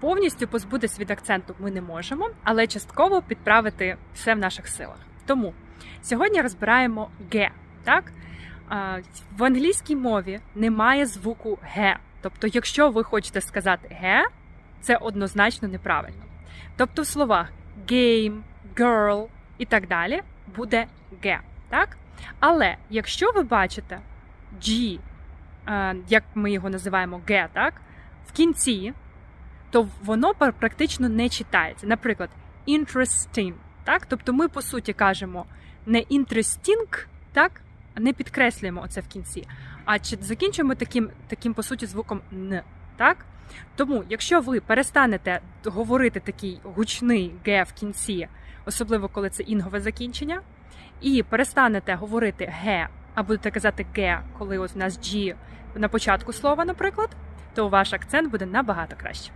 Повністю позбутись від акценту ми не можемо, але частково підправити все в наших силах. Тому сьогодні розбираємо ге. Так? В англійській мові немає звуку ге. Тобто, якщо ви хочете сказати ге, це однозначно неправильно. Тобто в словах game, girl і так далі буде ге. Так? Але якщо ви бачите G, як ми його називаємо ге, так, в кінці, то воно практично не читається. Наприклад, interesting. Так? Тобто ми, по суті, кажемо не interesting, так? не підкреслюємо оце в кінці. А чи закінчуємо таким, таким по суті, звуком н. Так? Тому, якщо ви перестанете говорити такий гучний ге в кінці, особливо коли це інгове закінчення, і перестанете говорити ге, а будете казати ге, коли от у нас G на початку слова, наприклад, то ваш акцент буде набагато краще.